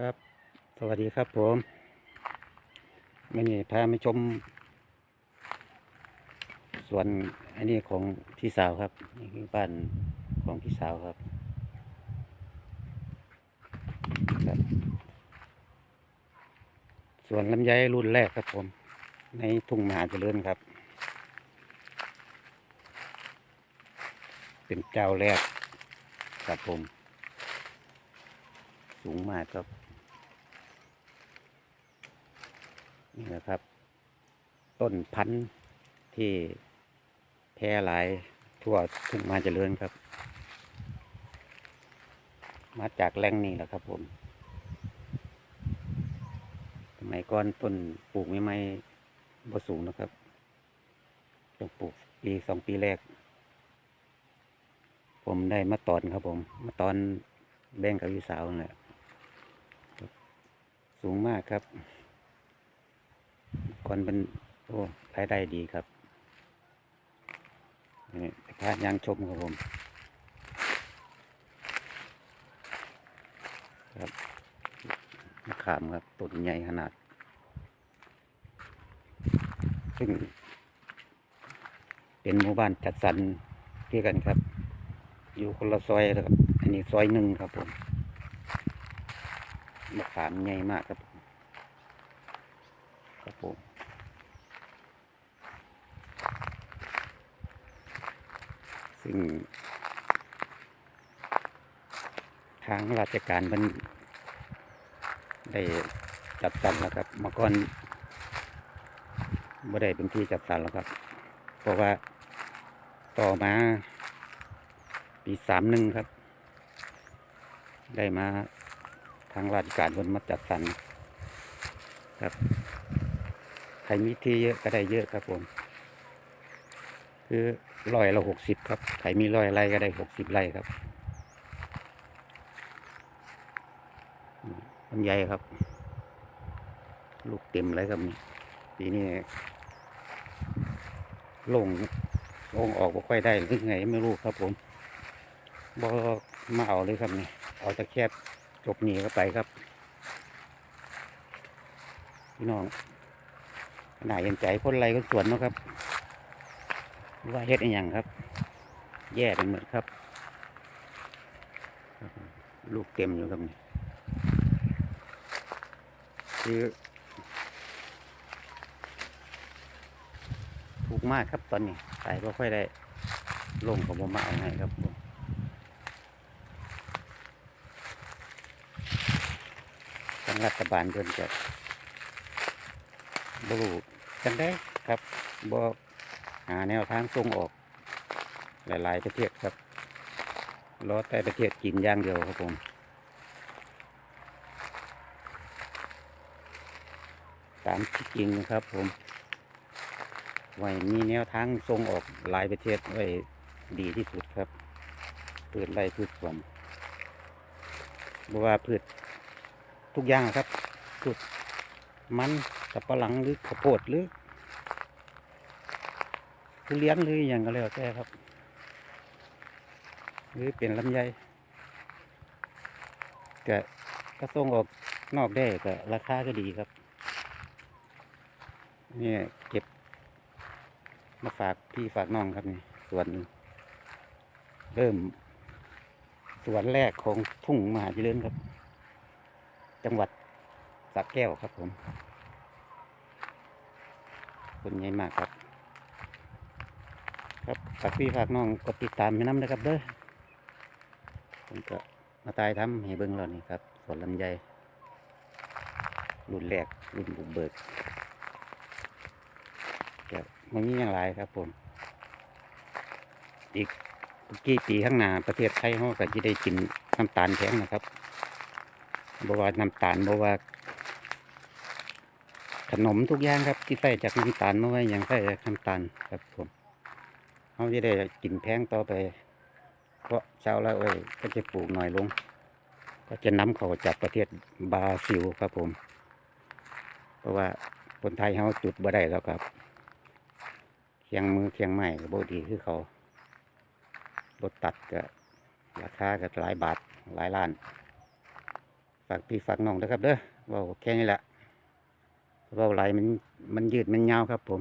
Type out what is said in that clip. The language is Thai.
ครับ สวัสดีครับผมมื่อนี้พามาชม สวนอันนี้ของพี่สาวครับนี่คือบ้านของพี่สาวครับครับ สวนลำไยรุ่นแรกครับผม ในทุ่งมหาเจริญครับ เป็นเจ้าแรกครับผมสูงมากครับ นี่นะครับ ต้นพันธุ์ที่แพร่หลายทั่วทุ่งมาเจริญครับ มาจากแหล่งนี้แหละครับผมสมัยก่อนต้นปลูกไม่ไม่บ่สูงนะครับต้องปลูกปีสองปีแรก ผมได้มาตอนครับผม มาตอนแบ่งกับพี่สาวนั่นแหละสูงมากครับ ก่อนเป็นโอ้รายได้ดีครับนี่พาดยางชมครับผมครับมะขามครับต้นใหญ่ขนาด ซึ่ง เป็นหมู่บ้านจัดสรรด้วยกันครับ อยู่คนละซอยนะครับ อันนี้ซอยหนึ่งครับผมมะขามใหญ่มากครับผมครับผม ซึ่ง ทางราชการมันได้จัดสรรแล้วครับมื่อก่อนไม่ได้เป็นที่จัดสรรแล้วครับ เพราะว่าต่อมา ปีสามหนึ่งครับ ได้มาทางราชการบนมาจัดสรรครับ ใครมีที่เยอะก็ได้เยอะครับผม คือร้อยละหกสิบครับใครมีร้อยไร่ก็ได้หกสิบไร่ครับลำไยครับ ลูกเต็มเลยครับนี่ปีนี้ลงลงออกบ่ค่อยได้หรือไงไม่รู้ครับผมบ่มาเอาเลยครับนี่เอาต่แคบจบหนีก็ไปครับ พี่น้องขนาดเห็นใจคนไรก็สวนนะครับ ว่าเฮ็ดอหย่างครับ แย่ไปหมดครับครับ ลูกเต็มอยู่ครับนี่คือถูกมากครับตอนนี้ขายก็ค่อยได้ลงของผมมาเอาให้ครับผมทางรัฐบาลเพิ่นจะบรูจังได้ครับบ หาแนวทางส่งออก หลาย ๆ ประเทศครับรอแต่ประเทศจีนอย่างเดียวครับผมตามที่จริงนะครับผมไว้มีแนวทางส่งออกหลายประเทศไว้ดีที่สุดครับพืชไร่พืชสวนบ่ว่าพืชทุกอย่างครับพืชมันสับปะหลังหรือข้าวโพดหรือ ทุเรียนหรืออย่างก็แล้วแต่ครับ หรือเป็นลำไยก็ก็ส่งออกนอกได้ก็ราคาก็ดีครับ เนี่ยเก็บ มาฝากพี่ฝากน้องครับนี่สวนเริ่มสวนแรกของทุ่งมหาเจริญครับ จังหวัดสระแก้วครับผมคนใหญ่มากครับ ครับฝากพี่ฝากน้องกดติดตามให้น้ำนะครับเด้อผมก็มาตายทำให้เบิ้งเรานี่ครับสวนลำไยรุ่นแรกรุ่นบุกเบิกครับมันมีอย่างไรครับผม อีกกี่ปีข้างหน้าประเทศไทยเขาก็จะได้กินน้ำตาลแข็งนะครับบว่าน้ำตาลบว่า ขนมทุกอย่างครับที่ใส่จากน้ำตาลมาไว้อย่างใส่จากน้ำตาลครับผม เขาจะได้กินแพงต่อไป เพราะชาวละเอ้ยก็จะปลูกหน่อยลง ก็จะนำเขาจากประเทศบราซิลครับผม เพราะว่าคนไทยเขาจุดบ่ได้แล้วครับเคียงมือเคียงไม้ก็บดีคือเขารถตัดก็ราคาก็หลายบาทหลายล้าน ฝากพี่ฝากน้องนะครับเด้อว่าแค่นี้แหละเว่าไหลายมันมันยืดมันยาวครับผม